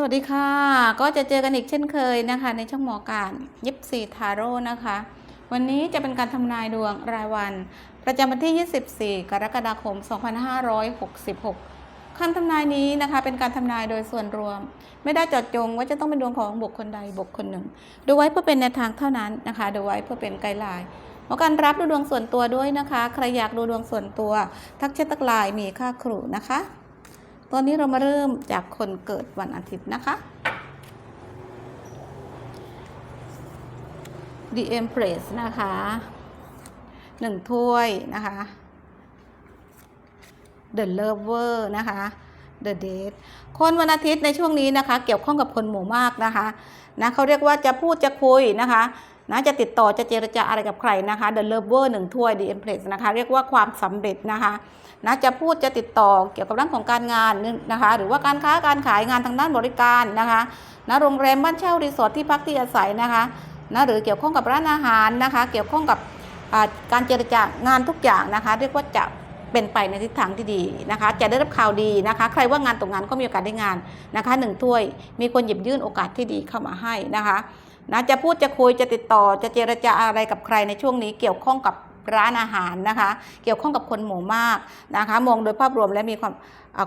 สวัสดีค่ะ ก็จะเจอกันอีกเช่นเคยนะคะ ในช่องหมอการยิปซีทาโร่นะคะ วันนี้จะเป็นการทำนายดวงรายวัน ประจำวันที่ 24 กรกฎาคม 2566คำทำนายนี้นะคะ เป็นการทำนายโดยส่วนรวม ไม่ได้จาะจงว่าจะต้องเป็นดวงของบุคคลใดบุคคลหนึ่ง ดูไว้เพื่อเป็นแนวทางเท่านั้นนะคะ ดูไว้เพื่อเป็นไกด์ไลน์หมอการรับดูดวงส่วนตัวด้วยนะคะ ใครอยากดูดวงส่วนตัว ทักแชททักไลน์มีค่าครูนะคะ ตอนนี้เรามาเริ่มจากคนเกิดวันอาทิตย์นะคะ The Empress นะคะหนึ่งถ้วยนะคะ The Lover นะคะ The Date คนวันอาทิตย์ในช่วงนี้นะคะ เกี่ยวข้องกับคนหมู่มากนะคะนะเขาเรียกว่าจะพูดจะคุยนะคะ นะจะติดต่อจะเจรจาอะไรกับใครนะคะ The Lover หนึ่งถ้วย The Empress นะคะเรียกว่าความสำเร็จนะคะนะจะพูดจะติดต่อเกี่ยวกับเรื่องของการงานนะคะหรือว่าการค้าการขายงานทางด้านบริการนะคะนะโรงแรมบ้านเช่ารีสอร์ทที่พักที่อาศัยนะคะนะหรือเกี่ยวข้องกับร้านอาหารนะคะ เกี่ยวข้องกับการเจรจากานทุกอย่างนะคะ เรียกว่าจะเป็นไปในทิศทางที่ดีนะคะ จะได้รับข่าวดีนะคะ ใครว่างงานตกงานก็มีโอกาสได้งานนะคะหนึ่งถ้วยมีคนหยิบยื่นโอกาสที่ดีเข้ามาให้นะคะ นะจะพูดจะคุยจะติดต่อจะเจรจาอะไรกับใครในช่วงนี้เกี่ยวข้องกับร้านอาหารนะคะ เกี่ยวข้องกับคนหมู่มากนะคะ มองโดยภาพรวมและมีความ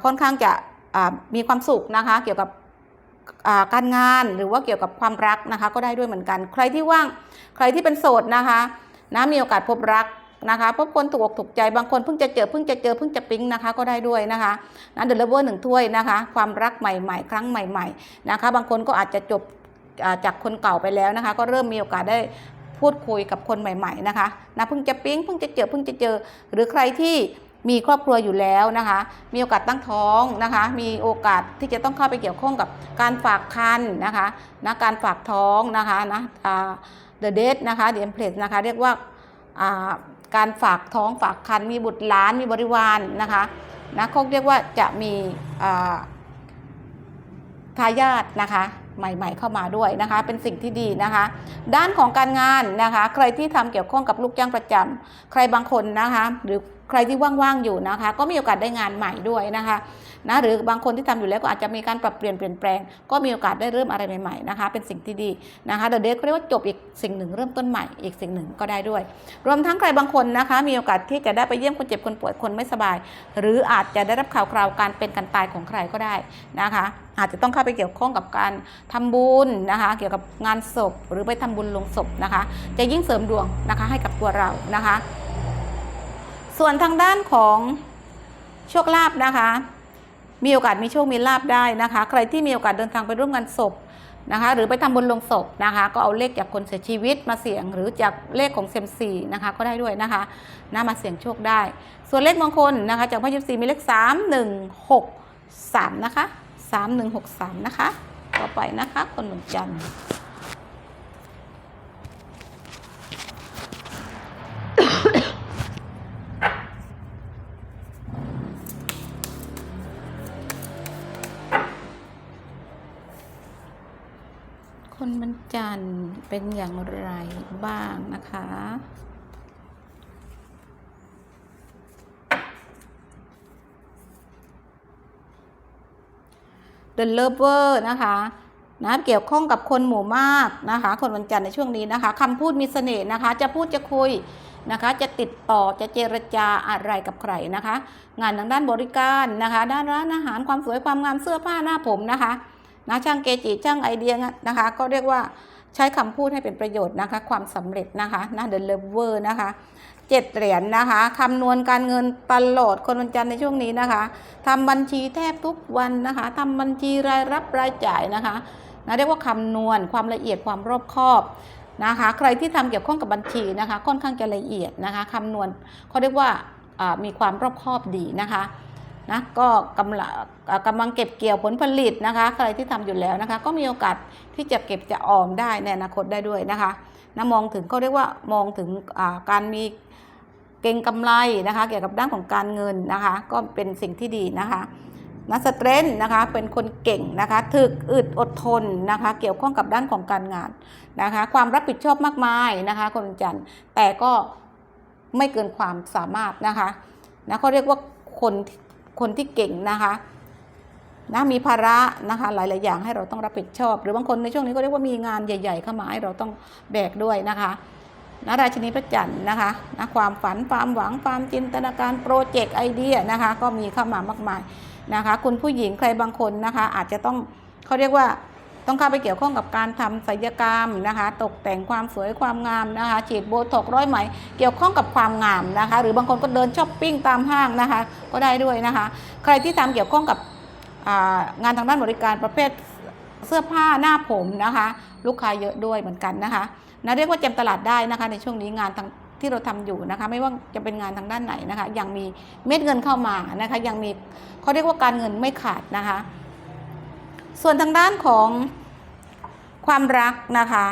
ค่อนข้างจะมีความสุขนะคะ เกี่ยวกับการงานหรือว่าเกี่ยวกับความรักนะคะ ก็ได้ด้วยเหมือนกัน ใครที่ว่างใครที่เป็นโสดนะคะนะมีโอกาสพบรักนะคะพบคนถูกอกถูกใจบางคนเพิ่งจะเจอเพิ่งจะเจอเพิ่งจะปิ๊งนะคะก็ได้ด้วยนะคะนะเดลเวอร์หนึ่งถ้วยนะคะ ความรักใหม่ ๆ ครั้งใหม่ ๆนะคะ บางคนก็อาจจะจบ จากคนเก่าไปแล้วนะคะ ก็เริ่มมีโอกาสได้พูดคุยกับคนใหม่ๆนะคะนะเพิ่งจะปิ๊งเพิ่งจะเจอเพิ่งจะเจอ หรือใครที่มีครอบครัวอยู่แล้วนะคะ มีโอกาสตั้งท้องนะคะ มีโอกาสที่จะต้องเข้าไปเกี่ยวข้องกับการฝากคันนะคะนะการฝากท้องนะคะนะอ่า the date นะคะ the empress นะคะเรียกว่าการฝากท้องฝากคันมีบุตรหลานมีบริวารนะคะนะเขาเรียกว่าจะมีทายาทนะคะ ใหม่ ๆ เข้ามาด้วยนะคะ เป็นสิ่งที่ดีนะคะ ด้านของการงานนะคะ ใครที่ทำเกี่ยวข้องกับลูกจ้างประจำ ใครบางคนนะคะ หรือใครที่ว่างๆอยู่นะคะ ก็มีโอกาสได้งานใหม่ด้วยนะคะ นะหรือบางคนที่ทำอยู่แล้วก็อาจจะมีการปรับเปลี่ยนเปลี่ยนแปลง ก็มีโอกาสได้เริ่มอะไรใหม่ๆนะคะ เป็นสิ่งที่ดีนะคะเดอะเดทเขาเรียกว่าจบอีกสิ่งหนึ่งเริ่มต้นใหม่อีกสิ่งหนึ่งก็ได้ด้วย รวมทั้งใครบางคนนะคะ มีโอกาสที่จะได้ไปเยี่ยมคนเจ็บคนป่วยคนไม่สบาย หรืออาจจะได้รับข่าวคราวการเป็นการตายของใครก็ได้นะคะอาจจะต้องเข้าไปเกี่ยวข้องกับการทำบุญนะคะ เกี่ยวกับงานศพหรือไปทำบุญลงศพนะคะ จะยิ่งเสริมดวงนะคะให้กับตัวเรานะคะ ส่วนทางด้านของโชคลาภนะคะ มีโอกาสมีโชคมีลาบได้นะคะ ใครที่มีโอกาสเดินทางไปร่วมงานศพนะคะ หรือไปทำบุญลงศพนะคะ ก็เอาเลขจากคนเสียชีวิตมาเสี่ยง หรือจากเลขของเซมซีนะคะ ก็ได้ด้วยนะคะนะมาเสี่ยงโชคได้ ส่วนเลขมงคลนะคะ จากพระยิปซีมีเลข 3 1 6 3 นะคะ 3 1 6 3 นะคะ ต่อไปนะคะ คนหนุ่มจันทร์ คนมันจันเป็นอย่างไรบ้างนะคะ The Lover นะคะนะเกี่ยวข้องกับคนหมู่มากนะคะ คนวันจันทร์ในช่วงนี้นะคะคำพูดมีเสน่ห์นะคะ จะพูดจะคุยนะคะ จะติดต่อจะเจรจาอะไรกับใครนะคะ งานทางด้านบริการนะคะ ด้านร้านอาหารความสวยความงามเสื้อผ้าหน้าผมนะคะ นะช่างเกจิช่างไอเดียนะคะ ก็เรียกว่าใช้คำพูดให้เป็นประโยชน์นะคะ ความสำเร็จนะคะนะ The Lover นะคะเจ็ดเหรียญนนะคะคำนวณการเงินตลอดคนวันจันทร์ในช่วงนี้นะคะทำบัญชีแทบทุกวันนะคะทำบัญชีรายรับรายจ่ายนะคะนะเรียกว่าคำนวณความละเอียดความรอบคอบนะคะ ใครที่ทำเกี่ยวข้องกับบัญชีนะคะค่อนข้างจะละเอียดนะคะคำนวณเขาเรียกว่าอ่ามีความรอบคอบดีนะคะ นะก็กำลังกำลังเก็บเกี่ยวผลผลิตนะคะ ใครที่ทำอยู่แล้วนะคะ ก็มีโอกาสที่จะเก็บจะออมได้ในอนาคตได้ด้วยนะคะนะมองถึงเขาเรียกว่ามองถึงการมีเก่งกำไรนะคะ เกี่ยวกับด้านของการเงินนะคะ ก็เป็นสิ่งที่ดีนะคะนักสเตรนนะคะเป็นคนเก่งนะคะถึกอึดอดทนนะคะ เกี่ยวข้องกับด้านของการงานนะคะ ความรับผิดชอบมากมายนะคะคนจันทร์แต่ก็ไม่เกินความสามารถนะคะนะเขาเรียกว่าคน คนที่เก่งนะคะนะมีภาระนะคะหลาย ๆ อย่างให้เราต้องรับผิดชอบ หรือบางคนในช่วงนี้ก็เรียกว่ามีงานใหญ่ ๆ เข้ามาให้เราต้องแบกด้วยนะคะนะราชินีพระจันทร์นะคะนะความฝันความหวังความจินตนาการโปรเจกต์ไอเดียนะคะก็มีเข้ามามากมายนะคะ คุณผู้หญิงใครบางคนนะคะ อาจจะต้องเขาเรียกว่า ต้องเข้าไปเกี่ยวข้องกับการทำศัลยกรรมนะคะ ตกแต่งความสวยความงามนะคะ ฉีดโบท็อกร้อยไหม เกี่ยวข้องกับความงามนะคะ หรือบางคนก็เดินช้อปปิ้งตามห้างนะคะ ก็ได้ด้วยนะคะ ใครที่ทำเกี่ยวข้องกับงานทางด้านบริการประเภทเสื้อผ้าหน้าผมนะคะ ลูกค้าเยอะด้วยเหมือนกันนะคะนะเรียกว่าเจมตลาดได้นะคะ ในช่วงนี้งานทางที่เราทำอยู่นะคะ ไม่ว่าจะเป็นงานทางด้านไหนนะคะ ยังมีเม็ดเงินเข้ามานะคะ ยังมีเขาเรียกว่าการเงินไม่ขาดนะคะ ส่วนทางด้านของความรักนะคะ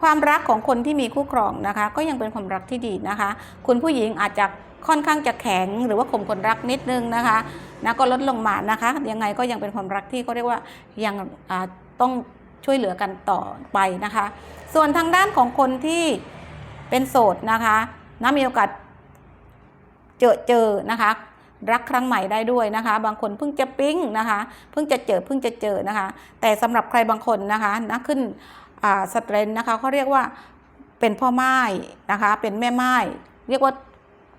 ความรักของคนที่มีคู่ครองนะคะ ก็ยังเป็นความรักที่ดีนะคะ คุณผู้หญิงอาจจะค่อนข้างจะแข็งหรือว่าข่มคนรักนิดนึงนะคะนะก็ลดลงมานะคะยังไงก็ยังเป็นความรักที่เขาเรียกว่ายังต้องช่วยเหลือกันต่อไปนะคะ ส่วนทางด้านของคนที่เป็นโสดนะคะนะมีโอกาสเจอเจอนะคะ รักครั้งใหม่ได้ด้วยนะคะ บางคนเพิ่งจะปิ๊งนะคะ เพิ่งจะเจอเพิ่งจะเจอนะคะ แต่สำหรับใครบางคนนะคะนะขึ้นสเตรนนะคะเขาเรียกว่าเป็นพ่อไม้นะคะ เป็นแม่ไม้เรียกว่า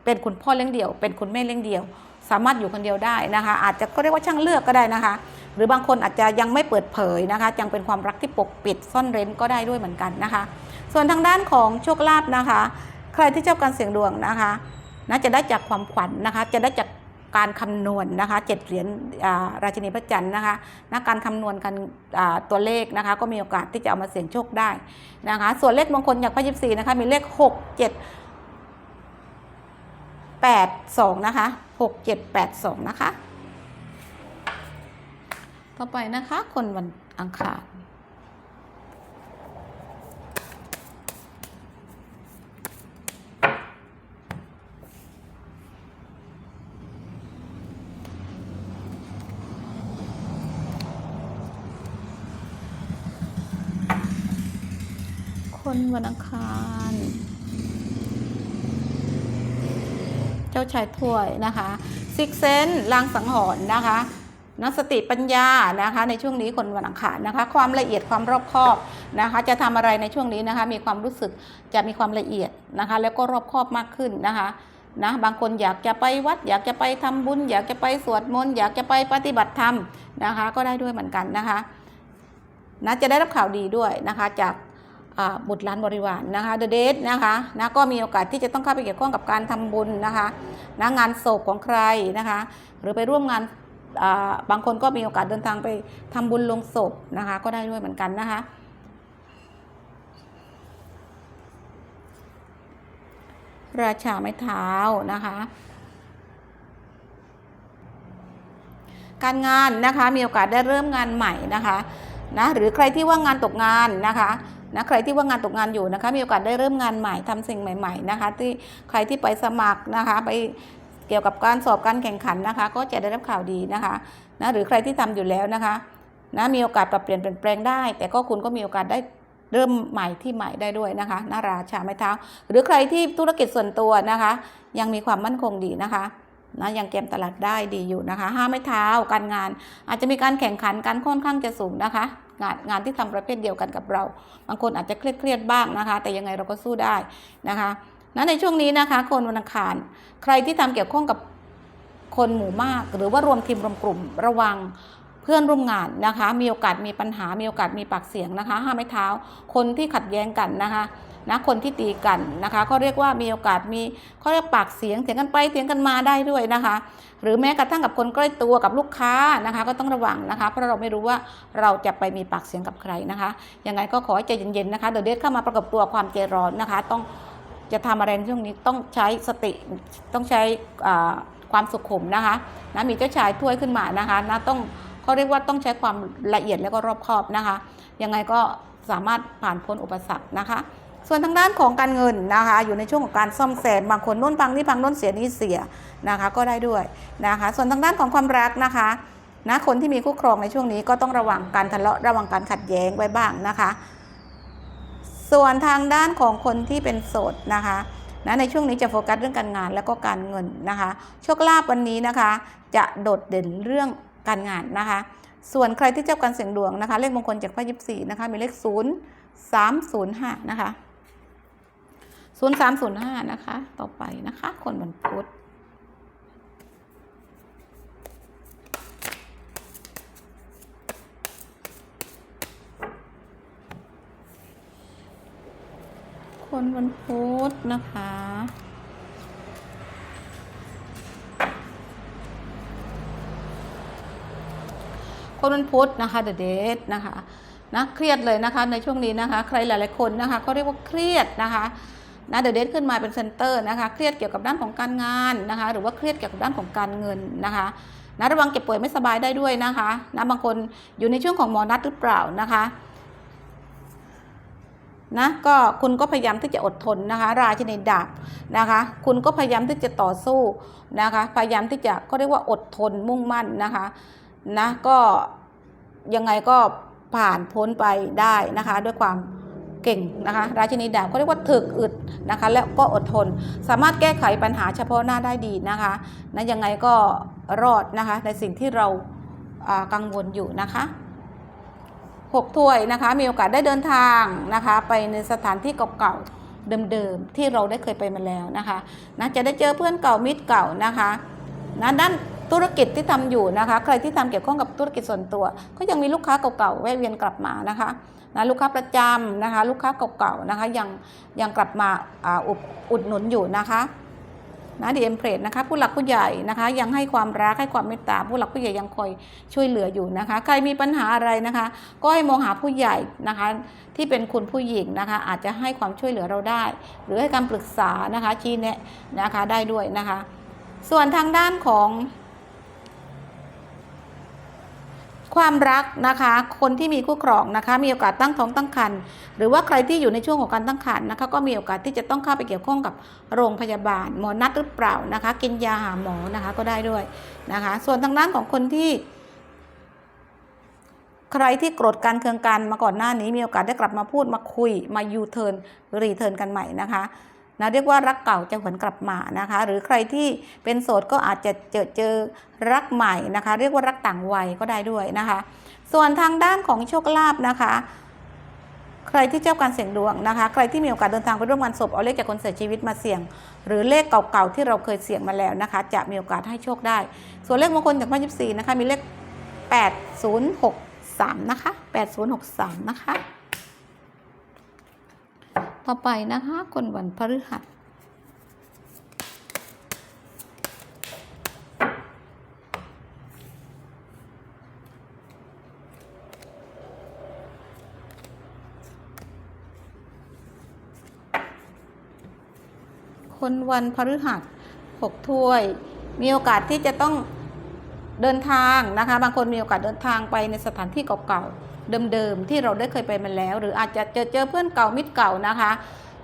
เป็นคุณพ่อเลี้ยงเดี่ยว เป็นคุณแม่เลี้ยงเดี่ยว สามารถอยู่คนเดียวได้นะคะ อาจจะก็เรียกว่าช่างเลือกก็ได้นะคะ หรือบางคนอาจจะยังไม่เปิดเผยนะคะยังเป็นความรักที่ปกปิดซ่อนเร้นก็ได้ด้วยเหมือนกันนะคะ ส่วนทางด้านของโชคลาภนะคะ ใครที่ชอบการเสี่ยงดวงนะคะนะจะได้จากความขวัญนะคะ จะได้จาก การคำนวณนะคะเจ็ดเหรียญราชินีพระจันทร์นะคะนะการคำนวณกันตัวเลขนะคะก็มีโอกาสที่จะเอามาเสี่ยงโชคได้นะคะส่วนเลขมงคลจากพระยิบสีนะคะมีเลข6 7 8 2นะคะ6 7 8 2นะคะ ต่อไปนะคะคนวันอังคาร คน วันอังคาร เจ้าชายถ้วยนะคะซิกเซนลางสังหรณ์นะคะนักสติปัญญานะคะในช่วงนี้คนวันอังคารนะคะ ความละเอียดความรอบคอบนะคะ จะทำอะไรในช่วงนี้นะคะ มีความรู้สึกจะมีความละเอียดนะคะ แล้วก็รอบคอบมากขึ้นนะคะนะบางคนอยากจะไปวัด อยากจะไปทำบุญ อยากจะไปสวดมนต์อยากจะไปปฏิบัติธรรมนะคะ ก็ได้ด้วยเหมือนกันนะคะนะจะได้รับข่าวดีด้วยนะคะ จาก บุตรหลานบริวารนะคะเดอะเดทนะคะนะก็มีโอกาสที่จะต้องเข้าไปเกี่ยวข้องกับการทำบุญนะคะนะงานศพของใครนะคะ หรือไปร่วมงานบางคนก็มีโอกาสเดินทางไปทำบุญลงศพนะคะก็ได้ด้วยเหมือนกันนะคะราชาไม้เท้านะคะ การงานนะคะมีโอกาสได้เริ่มงานใหม่นะคะนะหรือใครที่ว่างงานตกงานนะคะ นะใครที่ว่างงานตกงานอยู่นะคะ มีโอกาสได้เริ่มงานใหม่ทำสิ่งใหม่ๆนะคะ ที่ใครที่ไปสมัครนะคะ ไปเกี่ยวกับการสอบการแข่งขันนะคะ ก็จะได้รับข่าวดีนะคะนะหรือใครที่ทำอยู่แล้วนะคะนะมีโอกาสปรับเปลี่ยนเปลี่ยนแปลงได้ แต่ก็คุณก็มีโอกาสได้เริ่มใหม่ที่ใหม่ได้ด้วยนะคะนาราชาไม้เท้า หรือใครที่ธุรกิจส่วนตัวนะคะ ยังมีความมั่นคงดีนะคะนะยังเกมตลาดได้ดีอยู่นะคะห้าไม้เท้าการงาน อาจจะมีการแข่งขันกันค่อนข้างจะสูงนะคะ งานงานที่ทำประเภทเดียวกันกับเรา บางคนอาจจะเครียดเครียดๆบ้างนะคะ แต่ยังไงเราก็สู้ได้นะคะนั้นในช่วงนี้นะคะ คนวันอังคาร ใครที่ทำเกี่ยวข้องกับคนหมู่มาก หรือว่ารวมทีมรวมกลุ่มระวังเพื่อนร่วมงานนะคะ มีโอกาสมีปัญหา มีโอกาสมีปากเสียงนะคะ ห้ามไม่เท้า คนที่ขัดแย้งกันนะคะ นะคนที่ตีกันนะคะเขาเรียกว่ามีโอกาสมีเขาเรียกปากเสียงเถียงกันไปเถียงกันมาได้ด้วยนะคะ หรือแม้กระทั่งกับคนใกล้ตัวกับลูกค้านะคะ ก็ต้องระวังนะคะ เพราะเราไม่รู้ว่าเราจะไปมีปากเสียงกับใครนะคะยังไงก็ขอให้ใจเย็นๆนะคะเดี๋ยวเดทเข้ามาประกบตัวความใจร้อนนะคะ ต้องจะทำอะไรในช่วงนี้ต้องใช้สติต้องใช้ความสุขุมนะคะนะมีเจ้าชายถ้วยขึ้นมานะคะนะต้องเขาเรียกว่าต้องใช้ความละเอียดแล้วก็รอบคอบนะคะ ยังไงก็สามารถผ่านพ้นอุปสรรคนะคะ ส่วนทางด้านของการเงินนะคะ อยู่ในช่วงของการซ่อมแซมบางคนโน่นพังนี่พังโน่นเสียนี่เสียนะคะ ก็ได้ด้วยนะคะ ส่วนทางด้านของความรักนะคะนะคนที่มีคู่ครองในช่วงนี้ก็ต้องระวังการทะเลาะระวังการขัดแย้งไว้บ้างนะคะ ส่วนทางด้านของคนที่เป็นโสดนะคะนะในช่วงนี้จะโฟกัสเรื่องการงานแล้วก็การเงินนะคะ โชคลาภวันนี้นะคะ จะโดดเด่นเรื่องการงานนะคะ ส่วนใครที่เจ้าการเสี่ยงดวงนะคะ เลขมงคลจากไพ่ยิปซีนะคะ มีเลข 0 3 0 5 นะคะ 0 3 0 5นย์ห้านะคะ ต่อไปนะคะ คนวันพุธคนวันพุธนะคะคนวันพุธนะคะเดอะเดทนะคะนะเครียดเลยนะคะในช่วงนี้นะคะ ใครหลาย ๆ คนนะคะก็เรียกว่าเครียดนะคะ นะเดอะเดทขึ้นมาเป็นเซนเตอร์นะคะเครียดเกี่ยวกับด้านของการงานนะคะหรือว่าเครียดเกี่ยวกับด้านของการเงินนะคะนะระวังเจ็บป่วยไม่สบายได้ด้วยนะคะนะบางคนอยู่ในช่วงของหมอนัดหรือเปล่านะคะนะก็คุณก็พยายามที่จะอดทนนะคะ ราชินีดาบนะคะ คุณก็พยายามที่จะต่อสู้นะคะ พยายามที่จะก็เรียกว่าอดทนมุ่งมั่นนะคะนะก็ยังไงก็ผ่านพ้นไปได้นะคะด้วยความ เก่งนะคะ ราชินีดาบก็เรียกว่าถึกอึดนะคะ แล้วก็อดทน สามารถแก้ไขปัญหาเฉพาะหน้าได้ดีนะคะนะยังไงก็รอดนะคะ ในสิ่งที่เราอ่ากังวลอยู่นะคะหกถ้วยนะคะ มีโอกาสได้เดินทางนะคะ ไปในสถานที่เก่าๆเดิมๆที่เราได้เคยไปมาแล้วนะคะนะจะได้เจอเพื่อนเก่ามิตรเก่านะคะนะด้าน ธุรกิจที่ทำอยู่นะคะ ใครที่ทำเกี่ยวข้องกับธุรกิจส่วนตัว ก็ยังมีลูกค้าเก่าๆแวะเวียนกลับมานะคะนะลูกค้าประจำนะคะ ลูกค้าเก่าๆนะคะยังยังกลับมาอุดหนุนอยู่นะคะนะดีเอ็มเพลดนะคะผู้หลักผู้ใหญ่นะคะ ยังให้ความรักให้ความเมตตาผู้หลักผู้ใหญ่ยังคอยช่วยเหลืออยู่นะคะ ใครมีปัญหาอะไรนะคะ ก็ให้มองหาผู้ใหญ่นะคะ ที่เป็นคุณผู้หญิงนะคะ อาจจะให้ความช่วยเหลือเราได้ หรือให้คำปรึกษานะคะชี้แนะนะคะได้ด้วยนะคะ ส่วนทางด้านของ ความรักนะคะ คนที่มีคู่ครองนะคะ มีโอกาสตั้งท้องตั้งครรภ์หรือว่าใครที่อยู่ในช่วงของการตั้งครรภ์นะคะ ก็มีโอกาสที่จะต้องเข้าไปเกี่ยวข้องกับโรงพยาบาล หมอนัดหรือเปล่านะคะ กินยาหาหมอนะคะก็ได้ด้วยนะคะ ส่วนทางด้านของคนที่ใครที่โกรธกันเคืองกันมาก่อนหน้านี้มีโอกาสได้กลับมาพูดมาคุยมายูเทิร์นรีเทิร์นกันใหม่นะคะ นะเรียกว่ารักเก่าจะหวนกลับมานะคะ หรือใครที่เป็นโสดก็อาจจะเจอเจอรักใหม่นะคะ เรียกว่ารักต่างวัยก็ได้ด้วยนะคะ ส่วนทางด้านของโชคลาภนะคะ ใครที่เจ้าการเสี่ยงดวงนะคะ ใครที่มีโอกาสเดินทางไปร่วมงานศพเอาเลขจากคนเสียชีวิตมาเสี่ยง หรือเลขเก่าๆที่เราเคยเสี่ยงมาแล้วนะคะ จะมีโอกาสให้โชคได้ ส่วนเลขมงคลจากพระยิบสี่นะคะมีเลข 8063 นะคะ 8063 นะคะ ต่อไปนะคะคนวันพฤหัสคนวันพฤหัสหกถ้วย มีโอกาสที่จะต้องเดินทางนะคะ บางคนมีโอกาสเดินทางไปในสถานที่เก่าๆ เดิมๆที่เราได้เคยไปมาแล้ว หรืออาจจะเจอเจอเพื่อนเก่ามิตรเก่านะคะ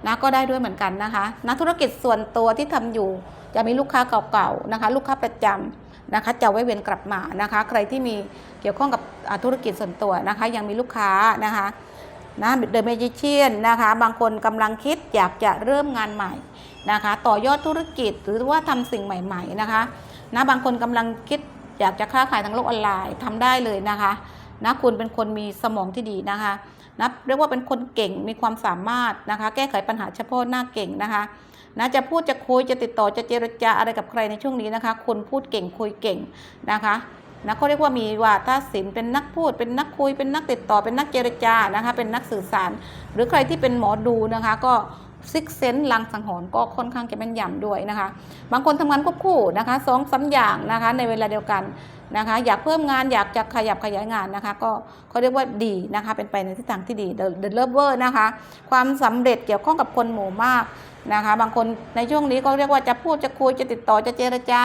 นะก็ได้ด้วยเหมือนกันนะคะนักธุรกิจส่วนตัวที่ทำอยู่ จะมีลูกค้าเก่าๆนะคะ ลูกค้าประจำนะคะจะไว้เวียนกลับมานะคะ ใครที่มีเกี่ยวข้องกับธุรกิจส่วนตัวนะคะ ยังมีลูกค้านะคะนะเดอะเมจิเชียนนะคะ บางคนกำลังคิดอยากจะเริ่มงานใหม่นะคะ ต่อยอดธุรกิจหรือว่าทำสิ่งใหม่ ๆนะคะนะบางคนกำลังคิดอยากจะค้าขายทางโลกออนไลน์ทำได้เลยนะคะ นะคุณเป็นคนมีสมองที่ดีนะคะนะเรียกว่าเป็นคนเก่งมีความสามารถนะคะ แก้ไขปัญหาเฉพาะหน้าเก่งนะคะนะจะพูดจะคุยจะติดต่อจะเจรจาอะไรกับใครในช่วงนี้นะคะ คุณพูดเก่งคุยเก่งนะคะนะเขาเรียกว่ามีวาทศิลป์เป็นนักพูด เป็นนักคุยเป็นนักติดต่อเป็นนักเจรจานะคะ เป็นนักสื่อสาร หรือใครที่เป็นหมอดูนะคะ ก็ ซิกเซนลังสังหรณ์ก็ค่อนข้างจะแม่นยำด้วยนะคะ บางคนทำงานควบคู่นะคะสองสาอย่างนะคะในเวลาเดียวกันนะคะ อยากเพิ่มงานอยากจะขยับขยายงานนะคะ ก็เขาเรียกว่าดีนะคะ เป็นไปในทิศทางที่ดี The The Lover นะคะ ความสำเร็จเกี่ยวข้องกับคนหมู่มากนะคะ บางคนในช่วงนี้ก็เรียกว่าจะพูดจะคุยจะติดต่อจะเจรจา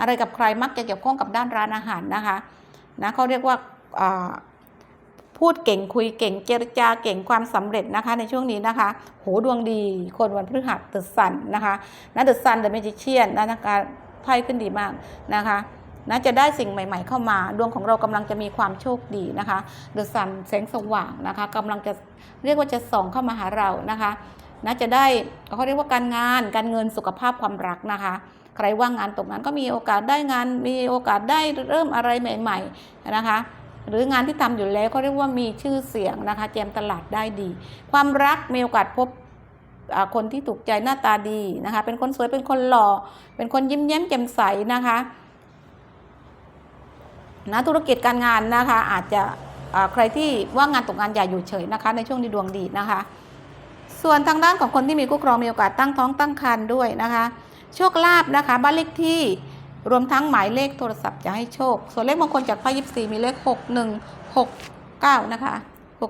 อะไรกับใครมักจะเกี่ยวข้องกับด้านร้านอาหารนะคะนะเขาเรียกว่า พูดเก่งคุยเก่งเจรจาเก่งความสำเร็จนะคะ ในช่วงนี้นะคะ โหดวงดี คนวันพฤหัสเดอะซันนะคะนะเดอะซันเดอะเมจิเชียนนะนะคะไพ่ขึ้นดีมากนะคะนะจะได้สิ่งใหม่ ๆ เข้ามา ดวงของเรากำลังจะมีความโชคดีนะคะเดอะซันแสงสว่างนะคะกำลังจะเรียกว่าจะส่องเข้ามาหาเรานะคะนะจะได้เขาเรียกว่าการงานการเงินสุขภาพความรักนะคะใครว่างงานตกงานก็มีโอกาสได้งานมีโอกาสได้เริ่มอะไรใหม่ ๆ นะคะ หรืองานที่ทำอยู่แล้วก็เรียกว่ามีชื่อเสียงนะคะแจมตลาดได้ดี ความรักมีโอกาสพบคนที่ถูกใจหน้าตาดีนะคะ เป็นคนสวยเป็นคนหล่อ เป็นคนยิ้มแย้มแจ่มใสนะคะนะธุรกิจการงานนะคะ อาจจะใครที่ว่างงานตกงานอย่าอยู่เฉยนะคะ ในช่วงนี้ดวงดีนะคะ ส่วนทางด้านของคนที่มีคู่ครองมีโอกาสตั้งท้องตั้งครรภ์ด้วยนะคะ โชคลาภนะคะ บ้านเลขที่ รวมทั้งหมายเลขโทรศัพท์จะให้โชค ส่วนเลขมงคลจากไพ่ยิปซีมีเลข 6169 นะคะ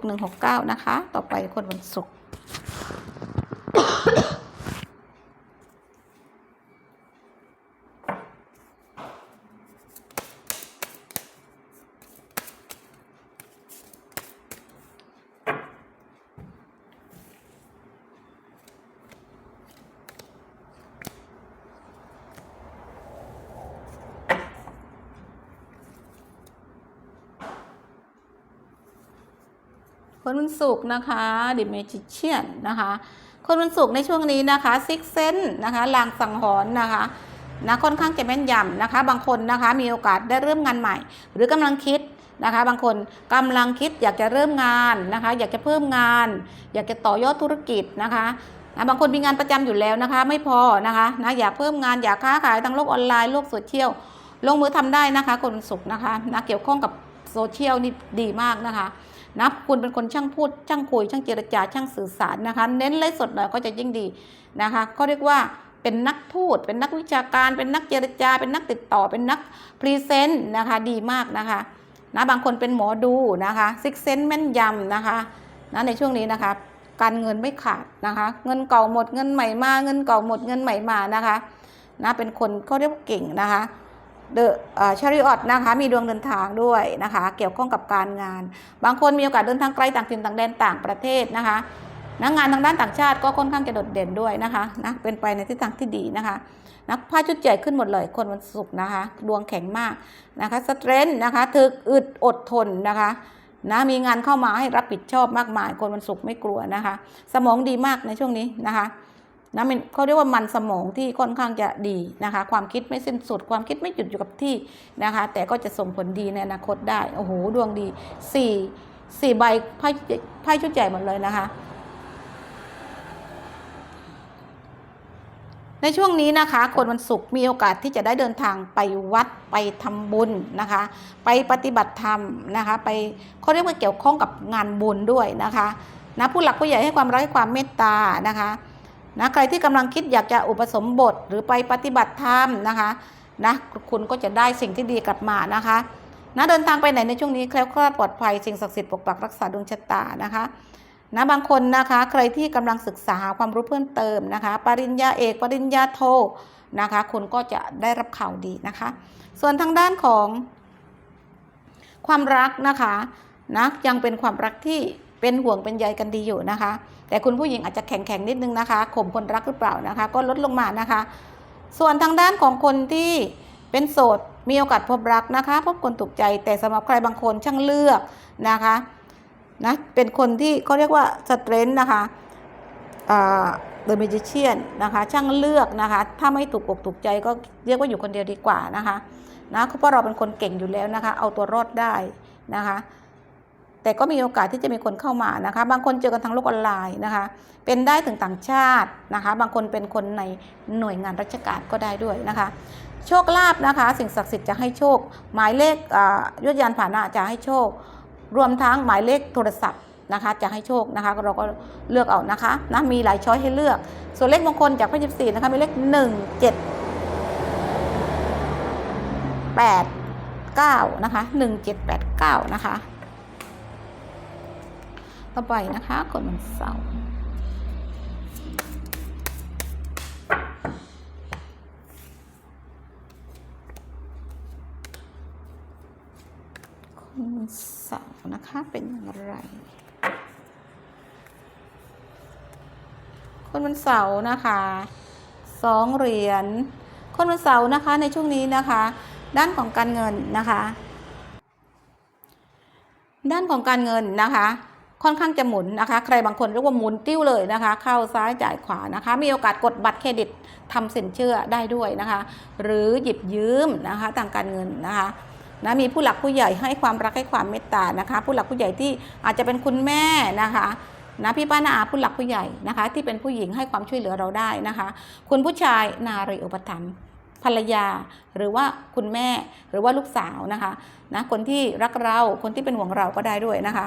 6169 นะคะ ต่อไปคนวันศุกร์ คนวันศุกร์นะคะ The Magician นะคะ คนวันศุกร์ในช่วงนี้นะคะ Six Sense นะคะลางสังหรณ์นะคะนะค่อนข้างจะแม่นยำนะคะ บางคนนะคะมีโอกาสได้เริ่มงานใหม่ หรือกำลังคิดนะคะ บางคนกำลังคิดอยากจะเริ่มงานนะคะ อยากจะเพิ่มงาน อยากจะต่อยอดธุรกิจนะคะนะบางคนมีงานประจำอยู่แล้วนะคะ ไม่พอนะคะนะอยากเพิ่มงานอยากค้าขายทางโลกออนไลน์โลกโซเชียลลงมือทำได้นะคะคนวันศุกร์นะคะนะเกี่ยวข้องกับโซเชียลนี่ดีมากนะคะ นะคุณเป็นคนช่างพูด ช่างคุย ช่างเจรจา ช่างสื่อสารนะคะ เน้นไลฟ์สดหน่อยก็จะยิ่งดีนะคะ ก็เรียกว่าเป็นนักพูด เป็นนักวิชาการ เป็นนักเจรจา เป็นนักติดต่อ เป็นนักพรีเซนต์นะคะ ดีมากนะคะนะบางคนเป็นหมอดูนะคะซิกเซนแม่นยำนะคะนะในช่วงนี้นะคะ การเงินไม่ขาดนะคะ เงินเก่าหมดเงินใหม่มา เงินเก่าหมดเงินใหม่มานะคะนะเป็นคนเขาเรียกว่าเก่งนะคะ เดอะชาริออตนะคะมีดวงเดินทางด้วยนะคะ เกี่ยวข้องกับการงาน บางคนมีโอกาสเดินทางไกลต่างถิ่นต่างแดนต่างประเทศนะคะนะงานทางด้านต่างชาติก็ค่อนข้างจะโดดเด่นด้วยนะคะนะเป็นไปในทิศทางที่ดีนะคะนะผ้าชุดใหญ่ขึ้นหมดเลยคนวันศุกร์นะคะ ดวงแข็งมากนะคะสเตรนนะคะถึกอึดอดทนนะคะนะมีงานเข้ามาให้รับผิดชอบมากมาย คนวันศุกร์ไม่กลัวนะคะ สมองดีมากในช่วงนี้นะคะ นะมันเขาเรียกว่ามันสมองที่ค่อนข้างจะดีนะคะ ความคิดไม่สิ้นสุด ความคิดไม่หยุดอยู่กับที่นะคะ แต่ก็จะส่งผลดีในอนาคตได้ โอ้โห ดวงดีสี่สี่ใบไพ่ไพ่ชุดใหญ่หมดเลยนะคะ ในช่วงนี้นะคะ คนวันศุกร์มีโอกาสที่จะได้เดินทางไปวัดไปทำบุญนะคะ ไปปฏิบัติธรรมนะคะ ไปเขาเรียกว่าเกี่ยวข้องกับงานบุญด้วยนะคะนะผู้หลักผู้ใหญ่ให้ความรักให้ความเมตตานะคะ นะใครที่กำลังคิดอยากจะอุปสมบทหรือไปปฏิบัติธรรมนะคะนะคุณก็จะได้สิ่งที่ดีกลับมานะคะนะเดินทางไปไหนในช่วงนี้แคล้วคลาดปลอดภัยสิ่งศักดิ์สิทธิ์ปกปักรักษาดวงชะตานะคะนะบางคนนะคะใครที่กำลังศึกษาหาความรู้เพิ่มเติมนะคะ ปริญญาเอกปริญญาโทนะคะ คุณก็จะได้รับข่าวดีนะคะ ส่วนทางด้านของความรักนะคะนะยังเป็นความรักที่ เป็นห่วงเป็นใยกันดีอยู่นะคะ แต่คุณผู้หญิงอาจจะแข็งแข็งนิดนึงนะคะข่มคนรักหรือเปล่านะคะ ก็ลดลงมานะคะ ส่วนทางด้านของคนที่เป็นโสดมีโอกาสพบรักนะคะ พบคนถูกใจแต่สำหรับใครบางคนช่างเลือกนะคะนะเป็นคนที่เขาเรียกว่าสเตรนท์นะคะเดอะเมจิเชียนนะคะช่างเลือกนะคะ ถ้าไม่ถูกอกถูกใจก็เรียกว่าอยู่คนเดียวดีกว่านะคะนะเพราะเราเป็นคนเก่งอยู่แล้วนะคะ เอาตัวรอดได้นะคะ แต่ก็มีโอกาสที่จะมีคนเข้ามานะคะ บางคนเจอกันทางโลกออนไลน์นะคะ เป็นได้ถึงต่างชาตินะคะ บางคนเป็นคนในหน่วยงานราชการก็ได้ด้วยนะคะ โชคลาภนะคะ สิ่งศักดิ์สิทธิ์จะให้โชค หมายเลขยุทธยานผ่านะจะให้โชค รวมทั้งหมายเลขโทรศัพท์นะคะ จะให้โชคนะคะเราก็เลือกเอานะคะนะมีหลายช้อยให้เลือก ส่วนเลขมงคลจากพระยิบสี่นะคะมีเลขหนึ่งเจ็ดแปดเก้านะคะหนึ่งเจ็ดแปดเก้านะคะ ต่อไปนะคะคนวันเสาร์คนวันเสาร์นะคะเป็นอย่างไร คนวันเสาร์นะคะสองเหรียญคนวันเสาร์นะคะในช่วงนี้นะคะ ด้านของการเงินนะคะ ด้านของการเงินนะคะ ค่อนข้างจะหมุนนะคะ ใครบางคนเรียกว่าหมุนติ้วเลยนะคะ เข้าซ้ายจ่ายขวานะคะ มีโอกาสกดบัตรเครดิตทำสินเชื่อได้ด้วยนะคะ หรือหยิบยืมนะคะทางการเงินนะคะนะมีผู้หลักผู้ใหญ่ให้ความรักให้ความเมตตานะคะ ผู้หลักผู้ใหญ่ที่อาจจะเป็นคุณแม่นะคะนะพี่ป้านาอาผู้หลักผู้ใหญ่นะคะ ที่เป็นผู้หญิงให้ความช่วยเหลือเราได้นะคะ คุณผู้ชายนารีอุปถัมภ์ภรรยา หรือว่าคุณแม่หรือว่าลูกสาวนะคะนะคนที่รักเราคนที่เป็นห่วงเราก็ได้ด้วยนะคะ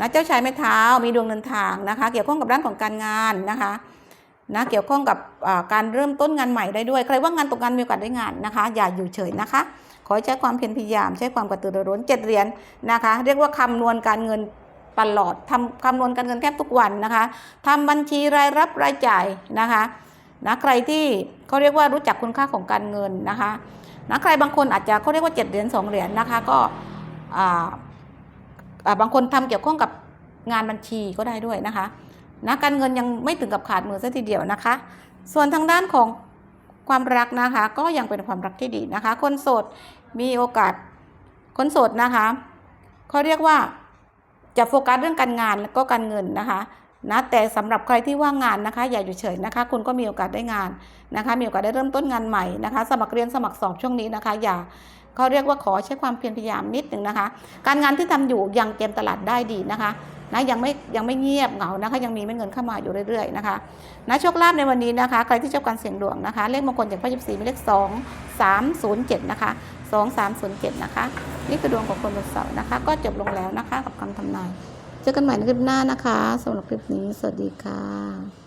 นะเจ้าชายไม้เท้ามีดวงเดินทางนะคะ เกี่ยวข้องกับด้านของการงานนะคะนะเกี่ยวข้องกับการเริ่มต้นงานใหม่ได้ด้วย ใครว่างงานตกงานมีโอกาสได้งานนะคะ อย่าอยู่เฉยนะคะ ขอใช้ความเพียรพยายามใช้ความกระตือรือร้นเจ็ดเหรียญนะคะ เรียกว่าคำนวณการเงินตลอดทำคำนวณการเงินแทบทุกวันนะคะทำบัญชีรายรับรายจ่ายนะคะนะใครที่เขาเรียกว่ารู้จักคุณค่าของการเงินนะคะนะใครบางคนอาจจะเขาเรียกว่าเจ็ดเหรียญสองเหรียญนะคะก็อ่า บางคนทำเกี่ยวข้องกับงานบัญชีก็ได้ด้วยนะคะนะการเงินยังไม่ถึงกับขาดมือซะทีเดียวนะคะ ส่วนทางด้านของความรักนะคะ ก็ยังเป็นความรักที่ดีนะคะ คนโสดมีโอกาสคนโสดนะคะเขาเรียกว่าจะโฟกัสเรื่องการงานและก็การเงินนะคะนะแต่สำหรับใครที่ว่างงานนะคะ อย่าอยู่เฉยนะคะ คุณก็มีโอกาสได้งานนะคะ มีโอกาสได้เริ่มต้นงานใหม่นะคะ สมัครเรียนสมัครสอบช่วงนี้นะคะ อย่า เขาเรียกว่าขอใช้ความเพียรพยายามนิดหนึ่งนะคะ การงานที่ทำอยู่ยังเกมตลาดได้ดีนะคะนะยังไม่ยังไม่เงียบเหงานะคะ ยังมีเม็ดเงินเข้ามาอยู่เรื่อยๆนะคะนะโชคลาภในวันนี้นะคะ ใครที่ชอบการเสี่ยงดวงนะคะ เลขมงคลจากพระยิบสีมีเลข2 3 0 7นะคะ2 3 0 7นะคะ นี่คือดวงของคนวันเสาร์นะคะ ก็จบลงแล้วนะคะกับคำทำนายเจอกันใหม่ในคลิปหน้านะคะสำหรับคลิปนี้สวัสดีค่ะ